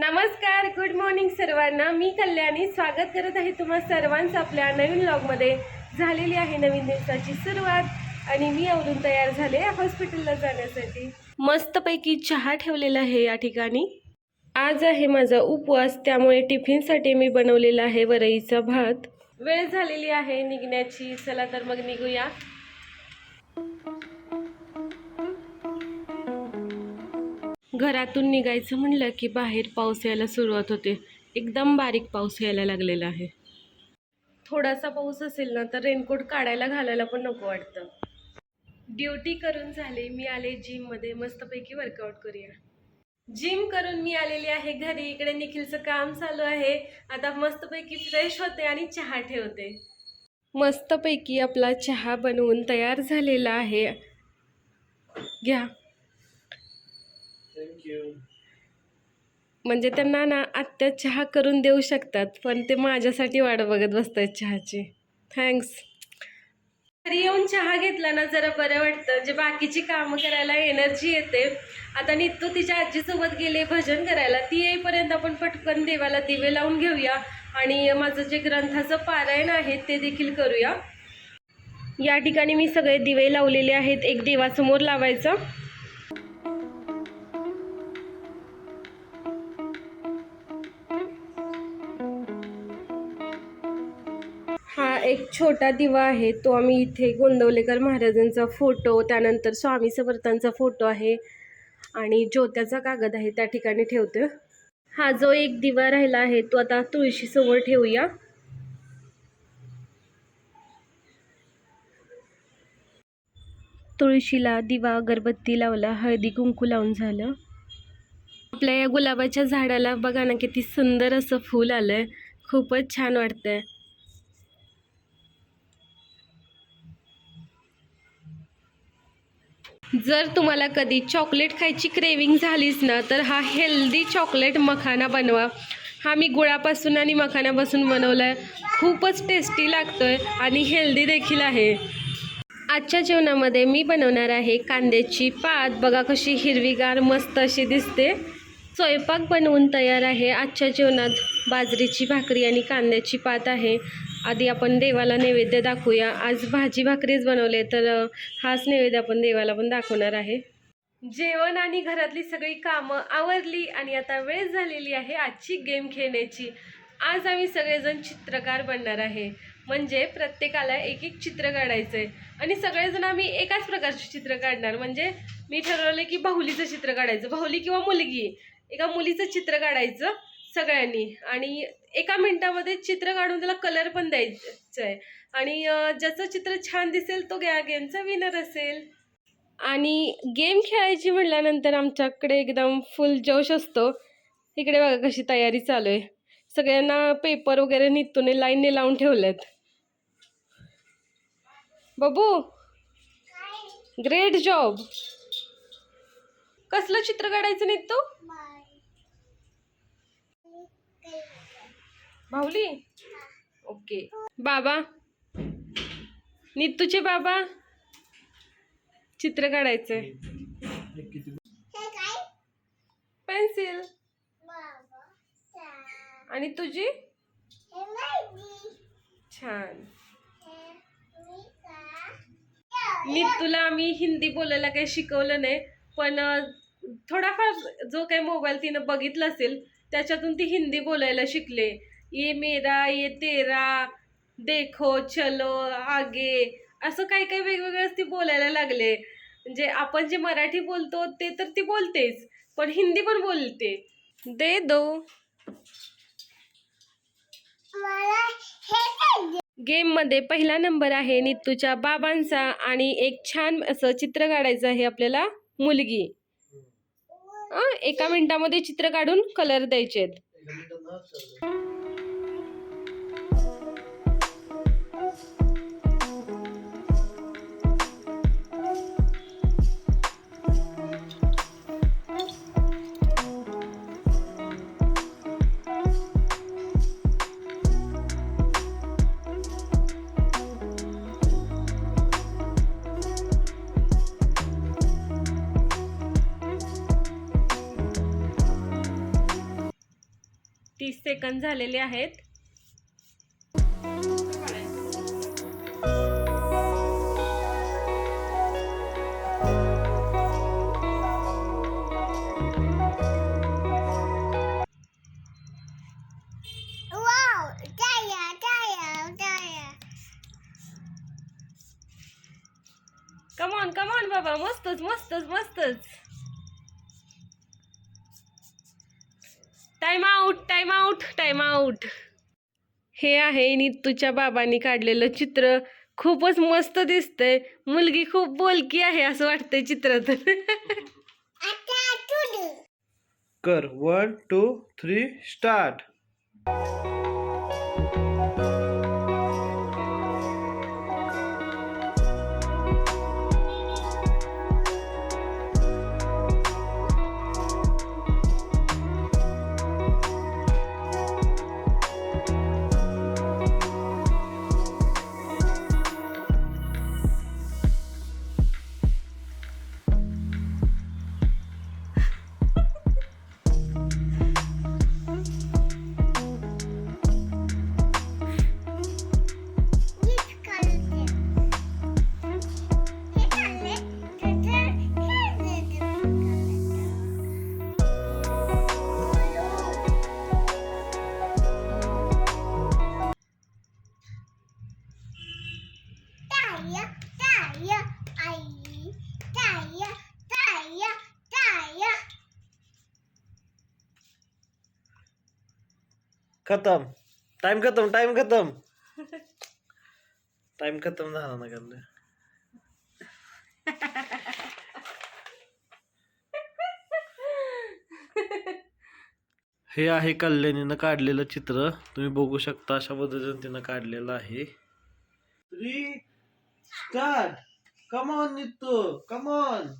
नमस्कार good morning सर्वांना. मी कल्याणी. स्वागत करत आहे तुम्हा सर्वांचं आपल्या नवीन ब्लॉगमध्ये झालेली आहे नवीन दिवसाची सुरुवात आणि मी आवरून तयार झाले हॉस्पिटलला जाण्यासाठी. मस्तपैकी चहा ठेवलेला आहे या ठिकाणी. आज आहे माझा उपवास त्यामुळे टिफिनसाठी मी बनवलेला आहे वरईचा भात. वेळ झालेली आहे निघण्याची. चला तर मग निघूया. घरातून निघायचं म्हणलं की बाहेर पाऊस यायला सुरुवात होते. एकदम बारीक पाऊस यायला लागलेला आहे. थोडासा पाऊस असेल ना तर रेनकोट काढायला घालायला पण नको वाटतं. ड्युटी करून झाले मी आले जिममध्ये. मस्तपैकी वर्कआउट करूया. जिम करून मी आलेली आहे घरी. इकडे निखिलचं काम चालू आहे. आता मस्तपैकी फ्रेश होते आणि चहा ठेवते. मस्तपैकी आपला चहा बनवून तयार झालेला आहे. घ्या. म्हणजे त्यांना ना आत्या चहा करून देऊ शकतात पण ते माझ्यासाठी वाट बघत बसतात चहाची. थँक्स घरी येऊन चहा घेतला ना जरा बरं वाटतं. जे बाकीची कामं करायला एनर्जी येते. आता नित्तू तिच्या आजीसोबत गेले भजन करायला. ती येईपर्यंत आपण पटकन देवाला दिवे लावून घेऊया. आणि माझं जे ग्रंथाचं पारायण आहे ते देखील करूया. या ठिकाणी मी सगळे दिवे लावलेले आहेत. एक देवासमोर लावायचं. एक छोटा दिवा आहे तो आम्ही इथे गोंदवलेकर महाराजांचा फोटो त्यानंतर स्वामी समर्थांचा फोटो आहे आणि ज्योत्याचा कागद आहे त्या ठिकाणी ठेवतो हा जो एक दिवा राहिला आहे तो आता तुळशीसमोर ठेवूया. तुळशीला दिवा अगरबत्ती लावला हळदी कुंकू लावून झालं. आपल्या या गुलाबाच्या झाडाला बघा ना किती सुंदर असं फूल आलंय. खूपच छान वाटतंय. जर तुम्हाला कधी चॉकलेट खायची क्रेविंग झालीच ना तर हा हेल्दी चॉकलेट मखाना बनवा. हा मी गुळापासून आणि मखाण्यापासून बनवला आहे खूपच टेस्टी लागतो आहे आणि हेल्दी देखील आहे. आजच्या जेवणामध्ये मी बनवणार आहे कांद्याची पात. बघा कशी हिरवीगार मस्त अशी दिसते. स्वयंपाक बनवून तयार आहे आजच्या जेवणात. बाजरीची भाकरी आणि कांद्याची पात आहे. आधी आपण देवाला नैवेद्य दाखवूया. आज भाजी भाकरीच बनवले तर हाच नैवेद्य आपण देवाला पण दाखवणार आहे. जेवण आणि घरातली सगळी कामं आवरली आणि आता वेळ झालेली आहे आजची गेम खेळण्याची. आज आम्ही सगळेजण चित्रकार बनणार आहे. म्हणजे प्रत्येकाला एक एक चित्र काढायचं आहे आणि सगळेजण आम्ही एकाच प्रकारचे चित्र काढणार. म्हणजे मी ठरवलं की बाहुलीचं चित्र काढायचं. बाहुली किंवा मुलगी. एका मुलीचं चित्र काढायचं. सगळ्यांनी. आणि एका मिनिटामध्ये चित्र काढून त्याला कलर पण द्यायचं आहे आणि ज्याचं चित्र छान दिसेल तो गॅ गेमचा विनर असेल. आणि गेम खेळायची म्हटल्यानंतर आमच्याकडे एकदम फुल जोश असतो. इकडे बघा कशी तयारी चालू आहे. सगळ्यांना पेपर वगैरे निघतोने लाईनने लावून ठेवलेत. बाबू! ग्रेट जॉब कसलं चित्र काढायचं निघतो भाऊली ओके. बाबा. नितूचे बाबा. चित्र काढायचे पेन्सिल. आणि तुझी? छान. नित्तूला आम्ही हिंदी बोलायला काही शिकवलं नाही पण थोडाफार जो काही मोबाईल तिनं बघितला असेल त्याच्यातून ती हिंदी बोलायला शिकले. ये मेरा ये तेरा देखो चलो आगे. असं काही काही वेगवेगळंच ती बोलायला लागले. म्हणजे आपण जे मराठी बोलतो ते तर ती बोलतेच पण हिंदी पण बोलते. दे दो. गेममध्ये पहिला नंबर आहे नित्तूच्या बाबांचा आणि एक छान असं चित्र काढायचं आहे आपल्याला मुलगी. एका मिनिटामध्ये चित्र काढून कलर द्यायचे आहेत तीस सेकंद झालेले आहेत. कमॉन कमॉन बाबा मस्तच मस्तच मस्तच time out time out time out हे आहे नीतूच्या बाबांनी काढलेलं चित्र. खूपच मस्त दिसतंय. मुलगी खूप बोलकी आहे असं वाटतंय Ata tudu. कर. वन टू थ्री स्टार्ट खतम. टाइम खतम टाइम खतम. टाइम खतम झाला ना करणे हे आहे कल्याणीनं काढलेलं चित्र. तुम्ही बघू शकता अशा पद्धतीने तिनं काढलेलं आहे. Come on Nittu come on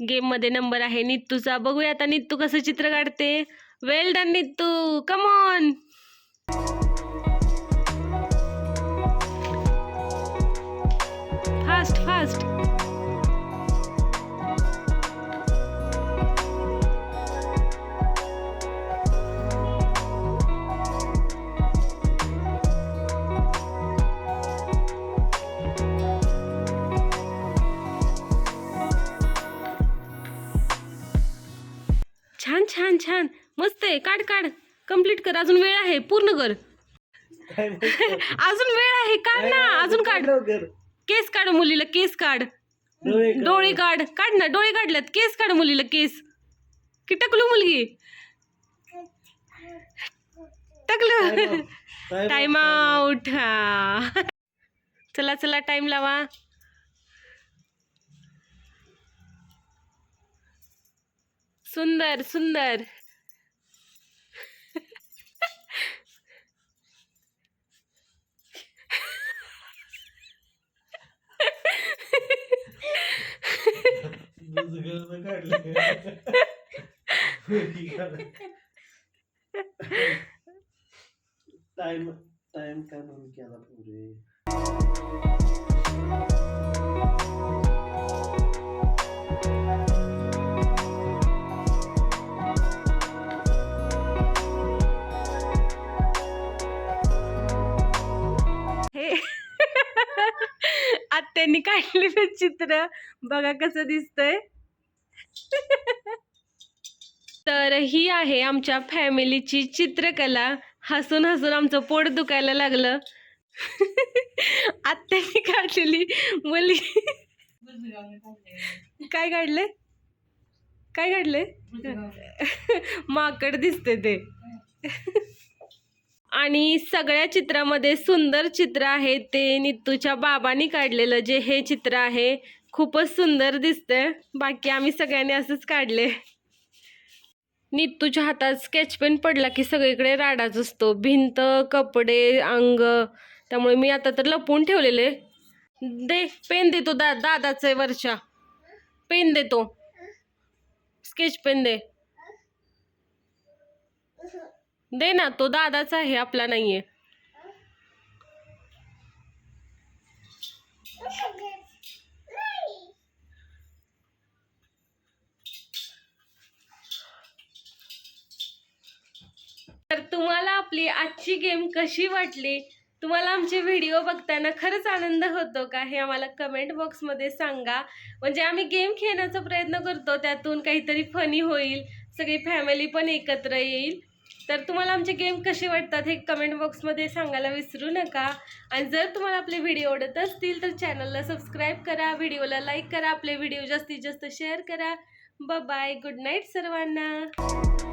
गेममध्ये नंबर आहे नित्तूचा. बघूया आता नित्तू कसं चित्र काढते. ವೆಲ್ ಡನ್ ಇತ್ತು ಕಮಾನ್ ಫಾಸ್ಟ್ ಫಾಸ್ಟ್ अजून वेळ आहे पूर्ण कर. अजून वेळ आहे काढ ना अजून काढ केस काढ मुलीला केस काढ. डोळे काढ. काढ. ना डोळे काढल्यात. केस काढ मुलीला केस. की टकलू. मुलगी टकलू टाइम आउट हा. चला चला टाइम लावा. सुंदर सुंदर. टाइम टाइम काय म्हणून केला पुरे हे. आत्यांनी काढलेलं चित्र. बघा कसं दिसतंय. तर ही आहे आमच्या फॅमिलीची चित्रकला. हसून हसून आमचं पोट दुखायला लागलं. आत्यांनी काढलेली मुली. काय काढले? काय काढले? माकड दिसते ते. आणि सगळ्या चित्रामध्ये सुंदर चित्र आहे. ते नित्तूच्या बाबांनी काढलेलं जे हे चित्र आहे खूपच सुंदर दिसतंय. बाकी आम्ही सगळ्यांनी असंच काढले. नित्तूच्या हातात स्केच पेन पडला की सगळीकडे राडाच असतो. भिंत कपडे अंग. त्यामुळे मी आता तर लपवून ठेवलेले. दे पेन देतो दा दादाचं आहे वरच्या पेन देतो स्केच पेन दे. दे ना तो दादाचा आहे आपला नाहीये तर तुम्हाला आपली आजची गेम कशी वाटली? तुम्हाला आमचे व्हिडिओ बघताना खरंच आनंद होतो का? हे आम्हाला कमेंट बॉक्समध्ये सांगा. म्हणजे आम्ही गेम खेळण्याचा प्रयत्न करतो त्यातून काहीतरी फनी होईल सगळी फॅमिली पण एकत्र येईल. तर तुम्हाला आमचे गेम कसे वाटतात हे कमेंट बॉक्समध्ये सांगायला विसरू नका. आणि जर तुम्हाला आपले व्हिडिओ आवडत असतील तर चॅनलला सबस्क्राईब करा व्हिडिओला लाईक करा आपले व्हिडिओ जास्तीत जास्त शेअर करा. बाय गुड नाईट सर्वांना.